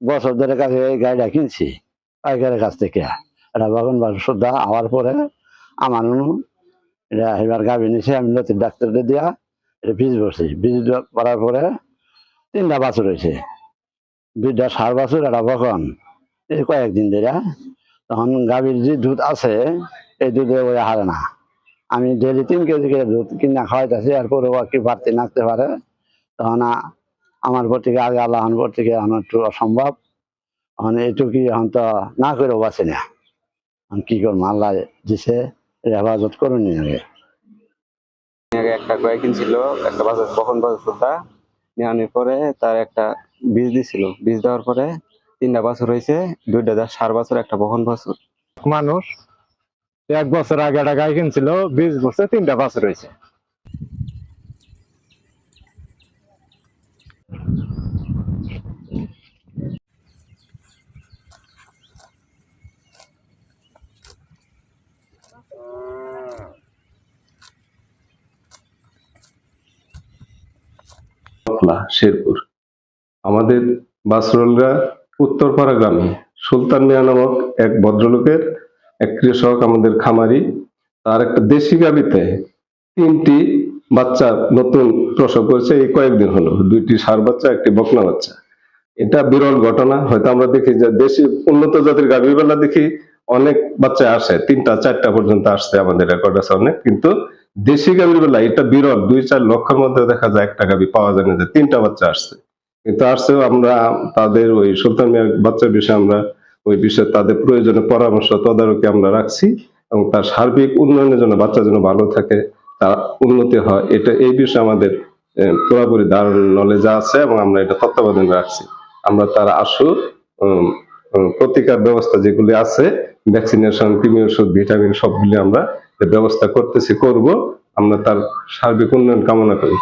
বছর ধরে কাছে এই গাড়িটা কিনছি পাইকারের কাছ থেকে। এটা বাগান বাসন সুদ্ধা হওয়ার পরে আমার এটা এবার গাভি নিছে, আমি নতুন ডাক্তারদের দিয়া এটা বীজ বসছি বীজ করার পরে তিনটা বাছুর হয়েছে। দুইটা সার বাছুর একটা বকন এই কয়েকদিন ধরে তখন গাভীর যে দুধ আছে, এই দুধে ওই হারে না। আমি ডেলি তিন কেজি করে দুধ কিনা খাওয়াইতেছি এরপরে কি বাড়তি নাকতে পারে, তখন আমার প্রতিকে আগে আল্লাহ প্রতিকে এখন একটু অসম্ভব। এখন এইটুকু এখন তো না করে বাঁচি না। এখন কি করব? আল্লাহ দিছে হেফাজত করুন আগে। আগে একটা কয়েক কিনছিল একটা বাজার কখন বাজার সুদ্ধা নেওয়ানোর পরে তার একটা বীজ দিছিল। বীজ দেওয়ার পরে তিনটা বাছুর হয়েছে দুইটা দা- সার বাছুর একটা বহন বাছুর। মানুষ এক বছর আগে একটা গাই কিনছিল বিশ বছর তিনটা বছর হয়েছে শেরপুর। আমাদের বাসরোলরা উত্তরপাড়া গ্রামে। সুলতান মিয়া নামক এক ভদ্রলোকের এক কৃষক আমাদের খামারি। তার একটা দেশি গাবিতে তিনটি বাচ্চা নতুন প্রসব করেছে, এই কয়েকদিন হলো। দুইটি সার বাচ্চা, একটি বকনা বাচ্চা। এটা বিরল ঘটনা, হয়তো আমরা দেখি যে দেশি উন্নত জাতির গাভী বেলা দেখি অনেক বাচ্চা আসে, তিনটা, চারটা পর্যন্ত আসছে আমাদের রেকর্ড আছে অনেক কিন্তু দেশি গাভীর বেলা এটা বিরল, দুই, চার লক্ষের মধ্যে দেখা যায় একটা গাভী পাওয়া যায় না যে তিনটা বাচ্চা আসছে। কিন্তু আসছেও আমরা তাদের ওই সুলতান মিয়ার বাচ্চার বিষয়ে আমরা ওই বিষয়ে তাদের প্রয়োজনে পরামর্শ, তদারকি আমরা রাখছি এবং তার সার্বিক উন্নয়নের জন্য বাচ্চা যেন ভালো থাকে। তার উন্নতি হয়। এটা এই বিষয়ে আমাদের পুরোপুরি ধারণ নলেজ আছে এবং আমরা এটা তত্ত্বাবধান রাখছি। আমরা তার উম, প্রতিকার ব্যবস্থা যেগুলি আছে ভ্যাকসিনেশন কৃমি ওষুধ ভিটামিন সবগুলি আমরা ব্যবস্থা করতেছি করব। আমরা তার সার্বিক উন্নয়ন কামনা করি।